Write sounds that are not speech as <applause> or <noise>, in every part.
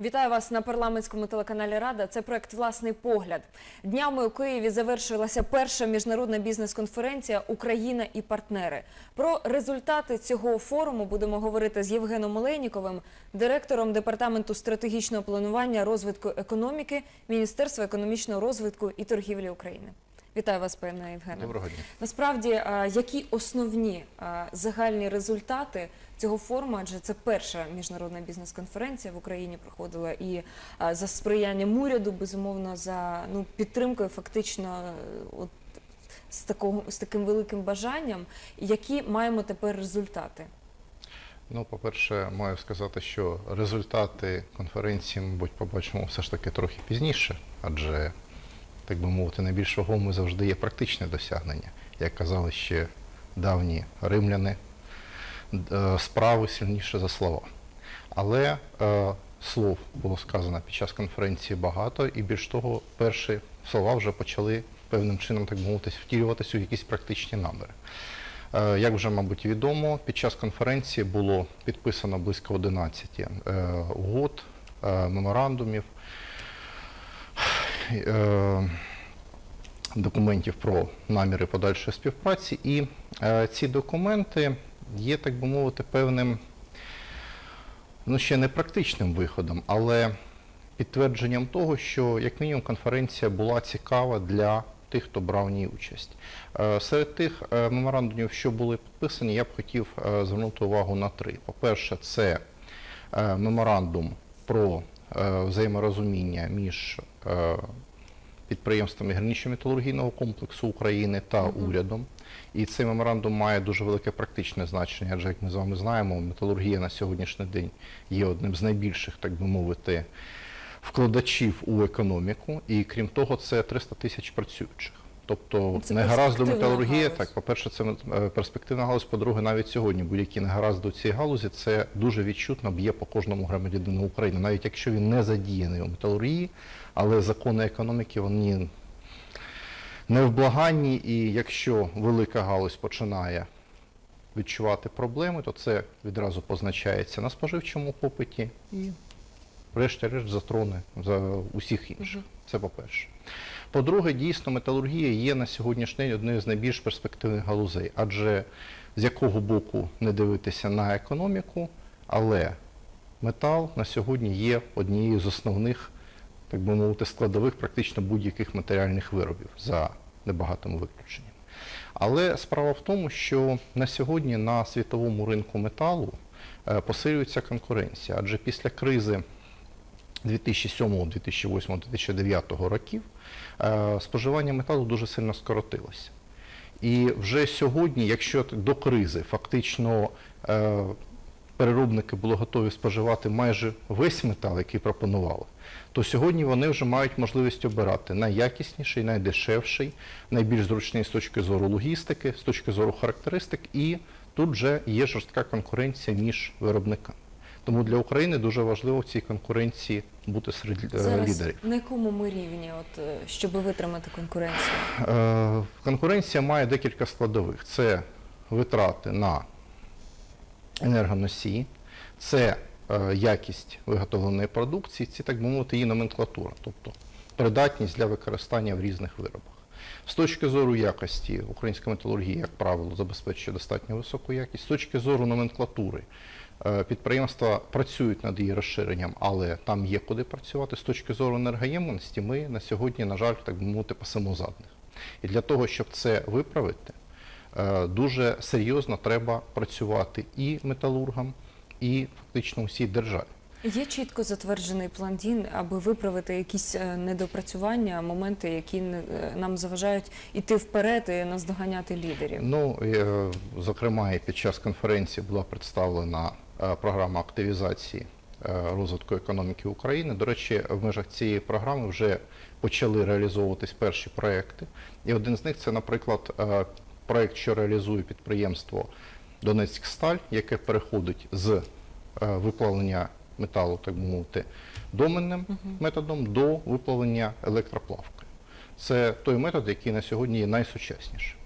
Вітаю вас на парламентському телеканалі Рада. Це проект Власний погляд. Днями у Києві завершилася перша міжнародна бізнес-конференція Україна і партнери. Про результати цього форуму будемо говорити з Євгеном Олейніковим, директором департаменту стратегічного планування розвитку економіки Міністерства економічного розвитку і торгівлі України. Вітаю вас, пане Євгене. Доброго дня. Насправді, які основні загальні результати цього форуму? Адже це перша міжнародна бізнес-конференція в Україні проходила і за сприянням уряду, безумовно, за ну підтримкою, фактично, е, от з такого з таким великим бажанням. Які маємо тепер результати? Ну, по-перше, маю сказати, що результати конференції, мабуть, побачимо все ж таки трохи пізніше, адже, так би мовити, найбільш вагомим завжди є практичне досягнення. Як казали ще давні римляни, е, справи сильніше за слова. Але е, слов було сказано під час конференції багато, і більш того, перші слова вже почали певним чином, так мовити, втілюватися у якісь практичні наміри. Е, Як вже, мабуть, відомо, під час конференції було підписано близько 11 е, угод, е, меморандумів, е, документів про наміри подальшої співпраці. І е, ці документи є, так би мовити, певним, ну ще не практичним виходом, але підтвердженням того, що як мінімум конференція була цікава для тих, хто брав в ній участь. Е, Серед тих е, меморандумів, що були підписані, я б хотів е, звернути увагу на три. По-перше, це е, меморандум про е, взаєморозуміння між е, підприємствами гірничо-металургійного комплексу України та урядом. І цей меморандум має дуже велике практичне значення, адже, як ми з вами знаємо, металургія на сьогоднішній день є одним з найбільших, так би мовити, вкладачів у економіку, і крім того, це 300 тисяч працюючих. Тобто Це негаразду металургія, галузь. так, по-перше, це е, перспективна галузь, по-друге, навіть сьогодні будь-які негаразди у цій галузі це дуже відчутно б'є по кожному громадянину України, навіть якщо він не задіяний у металургії, але закони економіки вони невблаганні, і якщо велика галузь починає відчувати проблеми, то це відразу позначається на споживчому попиті і, врешті-решт, затроне за усіх інших. Це по-перше. По-друге, дійсно, металургія є на сьогоднішній день однією з найбільш перспективних галузей, адже з якого боку не дивитися на економіку, але метал на сьогодні є однією з основних, так би мовити, складових практично будь-яких матеріальних виробів за небагатим виключенням. Але справа в тому, що на сьогодні на світовому ринку металу е, посилюється конкуренція, адже після кризи 2007, 2008, 2009 років е, споживання металу дуже сильно скоротилося. І вже сьогодні, якщо до кризи фактично е, переробники були готові споживати майже весь метал, який пропонували, то сьогодні вони вже мають можливість обирати найякісніший, найдешевший, найбільш зручний з точки зору логістики, з точки зору характеристик, і тут вже є жорстка конкуренція між виробниками. Тому для України дуже важливо в цій конкуренції бути серед е, Зараз лідерів. на якому ми рівні, от е, щоб витримати конкуренцію? Е, Конкуренція має декілька складових: це витрати на енергоносії, це е, якість виготовленої продукції, це, так би мовити, її номенклатура, тобто придатність для використання в різних виробах. З точки зору якості українська металургія, як правило, забезпечує достатньо високу якість. З точки зору номенклатури підприємства працюють над її розширенням, але там є куди працювати. З точки зору енергоємності ми на сьогодні, на жаль, так би мовити, пасемо задних. І для того, щоб це виправити, е, дуже серйозно треба працювати і металургам, і фактично усій державі. Є чітко затверджений план дій, аби виправити якісь е, недопрацювання, моменти, які е, нам заважають іти вперед і наздоганяти лідерів. Ну, е, зокрема, і під час конференції була представлена е, програма активізації е, розвитку економіки України. До речі, в межах цієї програми вже почали реалізовуватись перші проекти. І один з них це, наприклад, е, проект, що реалізує підприємство Донецьксталь, яке переходить з е, виплавлення металу, так би мовити, доменним методом до виплавлення електроплавкою. Це той метод, який на сьогодні є найсучаснішим.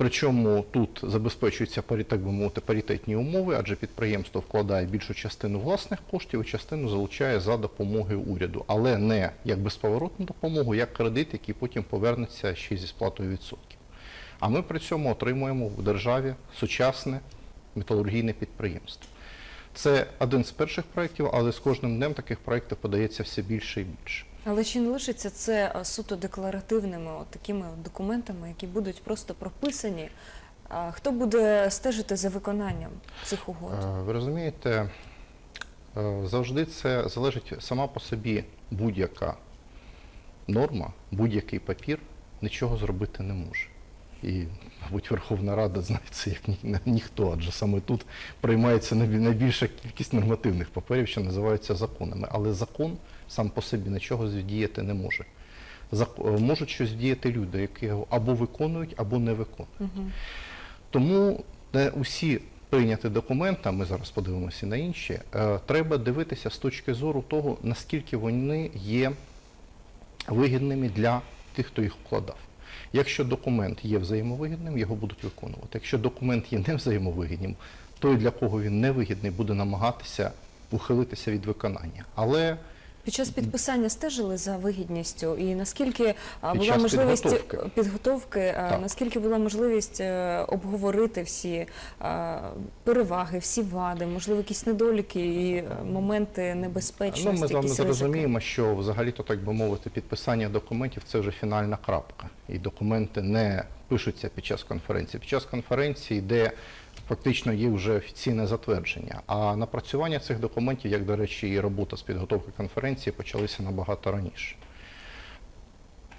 Причому тут забезпечуються так би мовити, паритетні умови, адже підприємство вкладає більшу частину власних коштів і частину залучає за допомогою уряду, але не як безповоротну допомогу, як кредит, який потім повернеться ще зі сплатою відсотків. А ми при цьому отримуємо в державі сучасне металургійне підприємство. Це один з перших проєктів, але з кожним днем таких проєктів подається все більше і більше. Але чи не лишиться це суто декларативними от такими документами, які будуть просто прописані? Хто буде стежити за виконанням цих угод? Е, Ви розумієте, е, завжди це залежить сама по собі будь-яка норма, будь-який папір нічого зробити не може. І, мабуть, Верховна Рада знає це як ні, ніхто, адже саме тут приймається найбільша кількість нормативних паперів, що називаються законами. Але закон сам по собі нічого діяти не може. Зак- е, Можуть щось діяти люди, які його або виконують, або не виконують. Мгм. Тому не усі прийняті документи, а ми зараз подивимося на інші, е, треба дивитися з точки зору того, наскільки вони є вигідними для тих, хто їх вкладав. Якщо документ є взаємовигідним, його будуть виконувати. Якщо документ є не взаємовигідним, той, для кого він не вигідний, буде намагатися ухилитися від виконання. Але Під час підписання стежили за вигідністю, і наскільки а, була час можливість підготовки. підготовки, а, наскільки була можливість е, обговорити всі а, переваги, всі вади, можливо, якісь недоліки і е, моменти небезпечності, Ну, ми з вами зрозуміємо, що взагалі-то, так би мовити, підписання документів це вже фінальна крапка. І документи не пишуться під час конференції. Під час конференції, де фактично є вже офіційне затвердження. А напрацювання цих документів, як, до речі, і робота з підготовки конференції, почалися набагато раніше.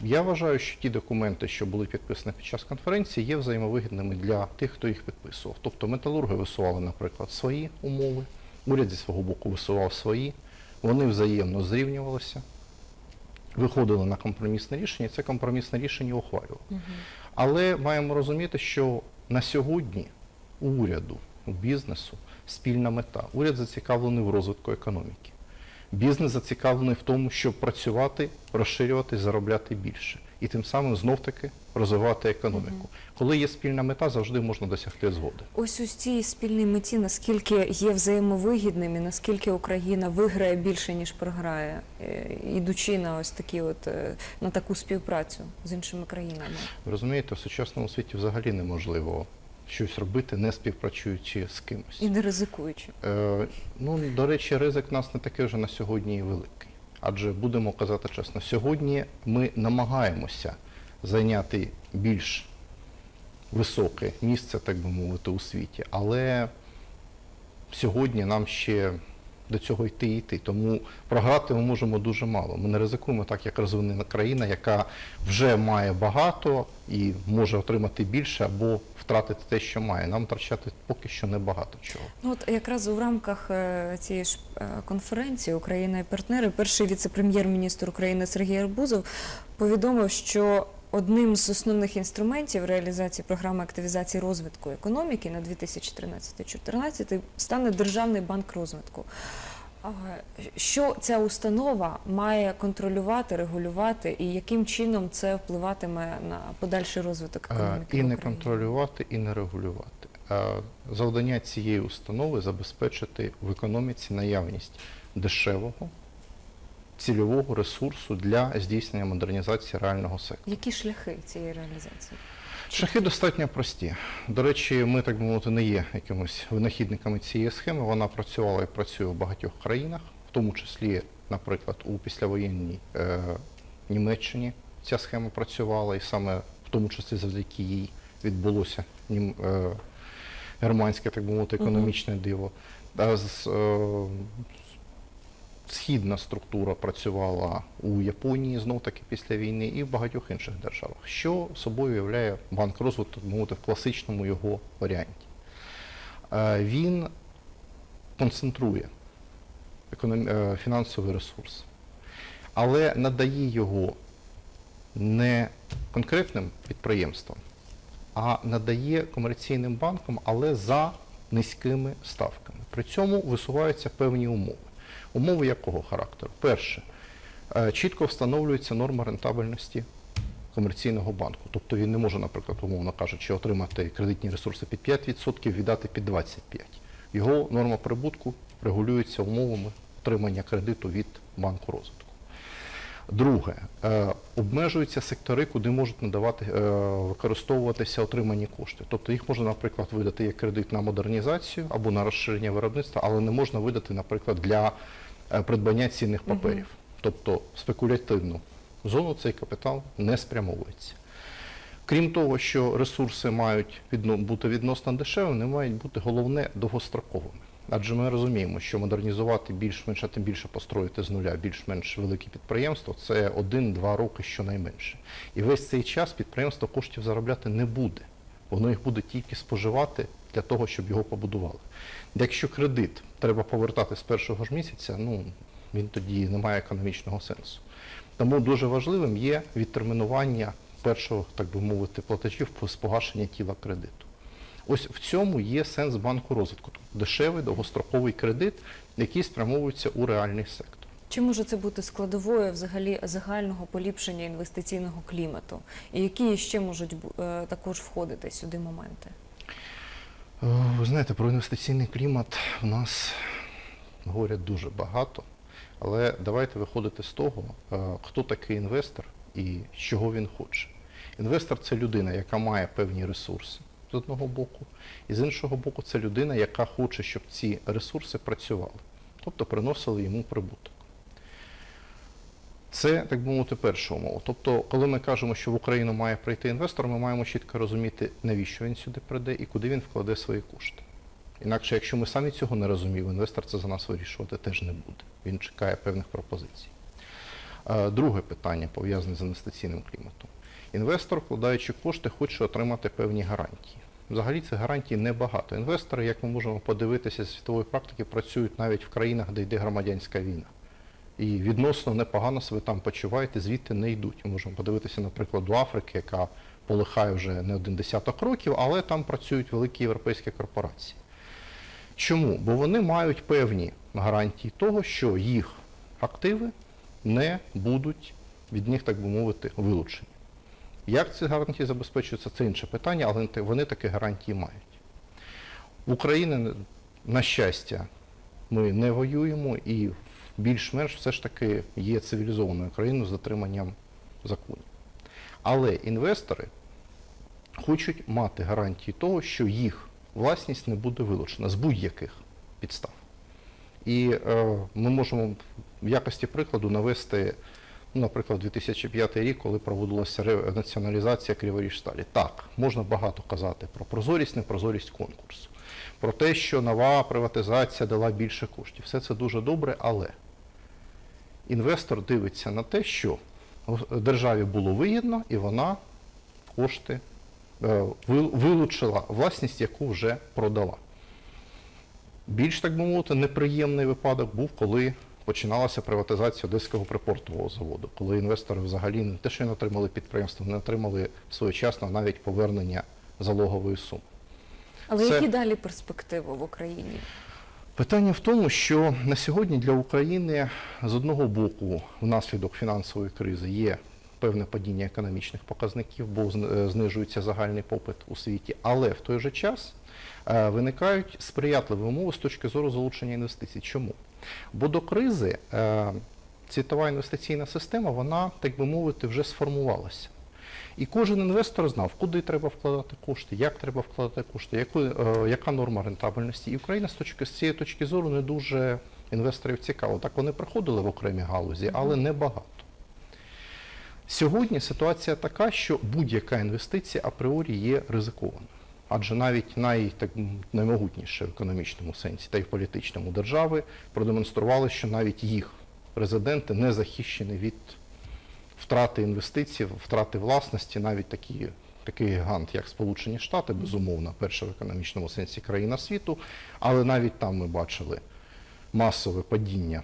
Я вважаю, що ті документи, що були підписані під час конференції, є взаємовигідними для тих, хто їх підписував. Тобто металурги висували, наприклад, свої умови, уряд зі свого боку висував свої, вони взаємно зрівнювалися, виходили на компромісне рішення, і це компромісне рішення ухвалювали. Мгм. Але маємо розуміти, що на сьогодні у уряду, у бізнесу спільна мета. Уряд зацікавлений в розвитку економіки. Бізнес зацікавлений в тому, щоб працювати, розширювати, заробляти більше. І тим самим знов-таки розвивати економіку. Коли є спільна мета, завжди можна досягти згоди. Ось у цій спільній меті, наскільки є взаємовигідним і наскільки Україна виграє більше, ніж програє, е, ідучи на ось такі от е, на таку співпрацю з іншими країнами. Ви розумієте, в сучасному світі взагалі неможливо щось робити, не співпрацюючи з кимось. І не ризикуючи. Е, ну, до речі, ризик у нас не такий вже на сьогодні і великий. Адже будемо казати чесно, сьогодні ми намагаємося зайняти більш високе місце, так би мовити, у світі. Але сьогодні нам ще до цього йти і йти. Тому програти ми можемо дуже мало. Ми не ризикуємо так, як розвинена країна, яка вже має багато і може отримати більше або втратити те, що має. Нам втрачати поки що небагато чого. Ну от якраз у рамках е, цієї ж е, конференції Україна і партнери, перший віце-прем'єр-міністр України Сергій Арбузов повідомив, що одним з основних інструментів реалізації програми активізації розвитку економіки на 2013-2014 стане Державний банк розвитку. Що ця установа має контролювати, регулювати, і яким чином це впливатиме на подальший розвиток економіки? І не контролювати, і не регулювати. Завдання цієї установи забезпечити в економіці наявність дешевого, цільового ресурсу для здійснення модернізації реального сектору. Які шляхи цієї реалізації? Шляхи достатньо прості. До речі, ми, так би мовити, не є якимось винахідниками цієї схеми. Вона працювала і працює в багатьох країнах, в тому числі, наприклад, у післявоєнній е, Німеччині ця схема працювала, і саме в тому числі завдяки їй відбулося нім, е, германське, так би мовити, економічне диво. А з, е, Східна структура працювала у Японії знов таки після війни і в багатьох інших державах, що собою являє банк розвитку, мовити, в класичному його варіанті. Е, Він концентрує е, фінансовий ресурс, але надає його не конкретним підприємствам, а надає комерційним банкам, але за низькими ставками. При цьому висуваються певні умови. Умови якого характеру? Перше, е, чітко встановлюється норма рентабельності комерційного банку. Тобто він не може, наприклад, умовно кажучи, отримати кредитні ресурси під 5%, віддати під 25%. Його норма прибутку регулюється умовами отримання кредиту від банку розвитку. Друге, е, обмежуються сектори, куди можуть надавати е, використовуватися отримані кошти. Тобто їх можна, наприклад, видати як кредит на модернізацію або на розширення виробництва, але не можна видати, наприклад, для е, придбання цінних паперів. Тобто спекулятивну зону цей капітал не спрямовується. Крім того, що ресурси мають бути відносно дешевими, вони мають бути головне довгостроковими. Адже ми розуміємо, що модернізувати більш-менш, а тим більше построїти з нуля більш-менш велике підприємство це один-два роки щонайменше. І весь цей час підприємство коштів заробляти не буде. Воно їх буде тільки споживати для того, щоб його побудували. Якщо кредит треба повертати з першого ж місяця, ну він тоді не має економічного сенсу. Тому дуже важливим є відтермінування першого, так би мовити, платежів з погашення тіла кредиту. Ось в цьому є сенс банку розвитку. Тобто дешевий довгостроковий кредит, який спрямовується у реальний сектор. Чи може це бути складовою взагалі загального поліпшення інвестиційного клімату? І які ще можуть е, також входити сюди моменти? Е, Ви знаєте, про інвестиційний клімат у нас говорять дуже багато, але давайте виходити з того, е, хто такий інвестор і чого він хоче. Інвестор це людина, яка має певні ресурси з одного боку, і з іншого боку, це людина, яка хоче, щоб ці ресурси працювали, тобто приносили йому прибуток. Це, так би мовити, перша умова. Тобто, коли ми кажемо, що в Україну має прийти інвестор, ми маємо чітко розуміти, навіщо він сюди прийде і куди він вкладе свої кошти. Інакше, якщо ми самі цього не розуміємо, інвестор це за нас вирішувати теж не буде. Він чекає певних пропозицій. Е, Друге питання пов'язане з інвестиційним кліматом. Інвестор, вкладаючи кошти, хоче отримати певні гарантії. Взагалі цих гарантій небагато. Інвестори, як ми можемо подивитися з світової практики, працюють навіть в країнах, де йде громадянська війна. І відносно непогано себе там почуваєте, звідти не йдуть. Ми можемо подивитися, наприклад, до Африки, яка полихає вже не один десяток років, але там працюють великі європейські корпорації. Чому? Бо вони мають певні гарантії того, що їх активи не будуть від них, так би мовити, вилучені. Як ці гарантії забезпечуються, це інше питання, але вони такі гарантії мають. В Україні, на щастя, ми не воюємо і більш-менш все ж таки є цивілізованою країною з дотриманням законів. Але інвестори хочуть мати гарантії того, що їх власність не буде вилучена з будь-яких підстав. І е, ми можемо в якості прикладу навести, наприклад, 2005 рік, коли проводилася націоналізація Криворіжсталі. Так, можна багато казати про прозорість, непрозорість конкурсу, про те, що нова приватизація дала більше коштів. Все це дуже добре, але інвестор дивиться на те, що державі було вигідно, і вона кошти е, вилучила власність, яку вже продала. Більш так би мовити, неприємний випадок був, коли починалася приватизація Одеського припортового заводу, коли інвестори взагалі не те, що не отримали підприємство, не отримали своєчасно навіть повернення залогової суми. Але Це- які далі перспективи в Україні? Питання в тому, що на сьогодні для України з одного боку, внаслідок фінансової кризи, є певне падіння економічних показників, бо е, знижується загальний попит у світі, але в той же час е, виникають сприятливі умови з точки зору залучення інвестицій. Чому? Бо до кризи е, світова інвестиційна система, вона, так би мовити, вже сформувалася. І кожен інвестор знав, куди треба вкладати кошти, як треба вкладати кошти, яку, е, яка норма рентабельності. І Україна з точки з цієї точки зору не дуже інвесторів цікаво. Так вони приходили в окремі галузі, але не багато. Сьогодні ситуація така, що будь-яка інвестиція апріорі є ризикованою. Адже навіть най, так, наймогутніші в економічному сенсі та й в політичному держави продемонстрували, що навіть їх резиденти не захищені від втрати інвестицій, втрати власності, навіть такі, такий гігант, як Сполучені Штати, безумовно, перша в економічному сенсі країна світу, але навіть там ми бачили масове падіння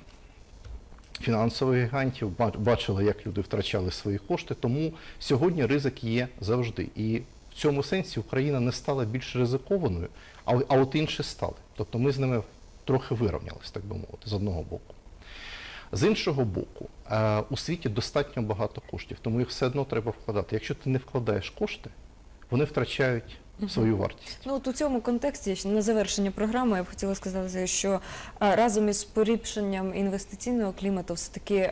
фінансових гігантів, бачили, як люди втрачали свої кошти. Тому сьогодні ризик є завжди. І в цьому сенсі Україна не стала більш ризикованою, а, а от інші стали. Тобто ми з ними трохи вирівнялись, так би мовити, з одного боку. З іншого боку, е, у світі достатньо багато коштів, тому їх все одно треба вкладати. Якщо ти не вкладаєш кошти, вони втрачають свою вартість. Ну от у цьому контексті на завершення програми я б хотіла сказати, що разом із поріпшенням інвестиційного клімату, все таки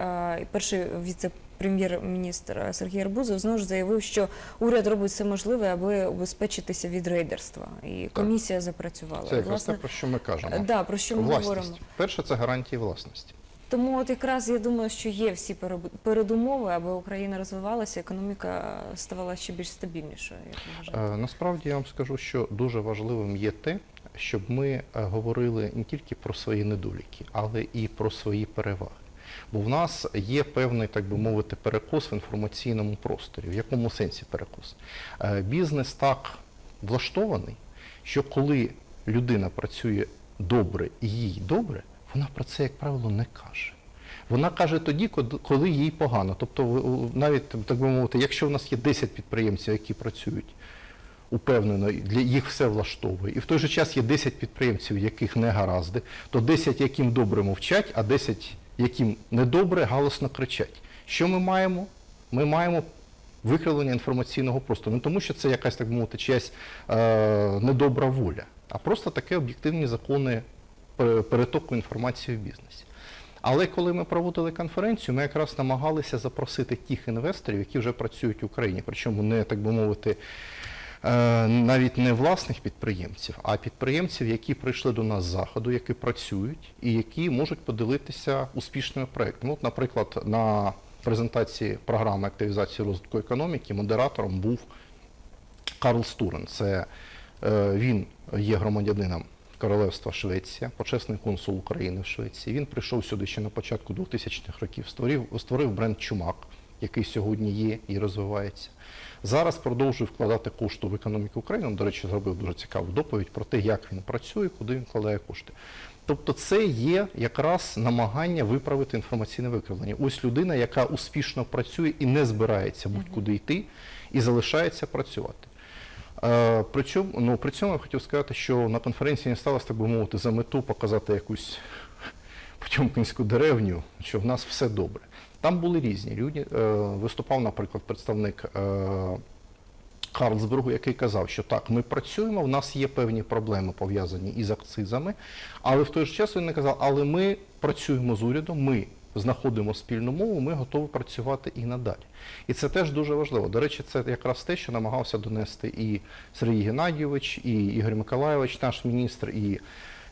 перший віце-прем'єр-міністр а, Сергій Арбузов знову ж заявив, що уряд робить все можливе, аби убезпечитися від рейдерства, і комісія запрацювала. Це якраз те, про що ми кажемо. да, про що ми Власність. говоримо. Перше, це гарантії власності. Тому от якраз я думаю, що є всі передумови, аби Україна розвивалася, економіка ставала ще більш стабільнішою, як? Е, Насправді я вам скажу, що дуже важливим є те, щоб ми е, говорили не тільки про свої недоліки, але і про свої переваги. Бо в нас є певний, так би мовити, перекос в інформаційному просторі. В якому сенсі перекос? Е, Бізнес так влаштований, що коли людина працює добре і їй добре, вона про це, як правило, не каже. Вона каже тоді, коли їй погано. Тобто, навіть так би мовити, якщо в нас є 10 підприємців, які працюють упевнено, для їх все влаштовує, і в той же час є 10 підприємців, яких не гаразди, то 10, яким добре мовчать, а 10, яким недобре, галасно кричать. Що ми маємо? Ми маємо викривлення інформаційного простору. Не тому, що це якась, так би мовити, чиясь е, недобра воля, а просто таке об'єктивні закони пере- перетоку інформації в бізнесі. Але коли ми проводили конференцію, ми якраз намагалися запросити тих інвесторів, які вже працюють в Україні, причому не так би мовити, навіть не власних підприємців, а підприємців, які прийшли до нас з заходу, які працюють і які можуть поділитися успішними проектами. От, наприклад, на презентації програми активізації розвитку економіки модератором був Карл Стурен. Це е, він є громадянином Королевства Швеція, почесний консул України в Швеції. Він прийшов сюди ще на початку 2000-х років, створив, створив бренд Чумак, який сьогодні є і розвивається. Зараз продовжує вкладати кошти в економіку України. До речі, зробив дуже цікаву доповідь про те, як він працює, куди він вкладає кошти. Тобто це є якраз намагання виправити інформаційне викривлення. Ось людина, яка успішно працює і не збирається будь-куди йти, і залишається працювати. Е, Причому, ну, при цьому я хотів сказати, що на конференції не сталося, так би мовити, за мету показати якусь <laughs> Потьомкінську деревню, що в нас все добре. Там були різні люди. Е, Виступав, наприклад, представник е, Карлсбергу, який казав, що так, ми працюємо, в нас є певні проблеми пов'язані із акцизами, але в той же час він не казав, але ми працюємо з урядом, ми знаходимо спільну мову, ми готові працювати і надалі. І це теж дуже важливо. До речі, це якраз те, що намагався донести і Сергій Геннадійович, і Ігор Миколайович, наш міністр, і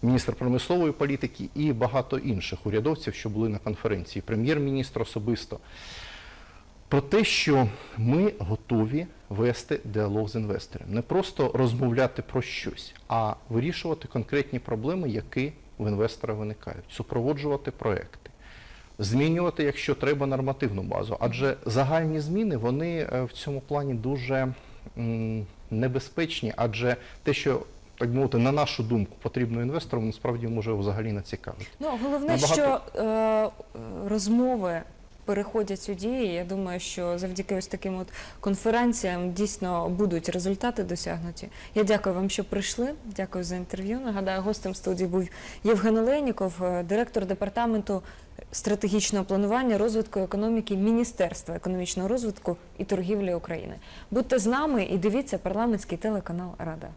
міністр промислової політики, і багато інших урядовців, що були на конференції, прем'єр-міністр особисто про те, що ми готові вести діалог з інвестором. Не просто розмовляти про щось, а вирішувати конкретні проблеми, які в інвестора виникають, супроводжувати проекти, змінювати, якщо треба, нормативну базу. Адже загальні зміни вони е, в цьому плані дуже небезпечні, адже те, що так би мовити, на нашу думку, потрібно інвестору, насправді може взагалі не цікавить. Ну, головне, Набагато- що е, розмови переходять у дії. Я думаю, що завдяки ось таким от конференціям дійсно будуть результати досягнуті. Я дякую вам, що прийшли. Дякую за інтерв'ю. Нагадаю, гостем студії був Євген Олейніков, е, директор департаменту стратегічного планування розвитку економіки Міністерства економічного розвитку і торгівлі України. Будьте з нами і дивіться парламентський телеканал Рада.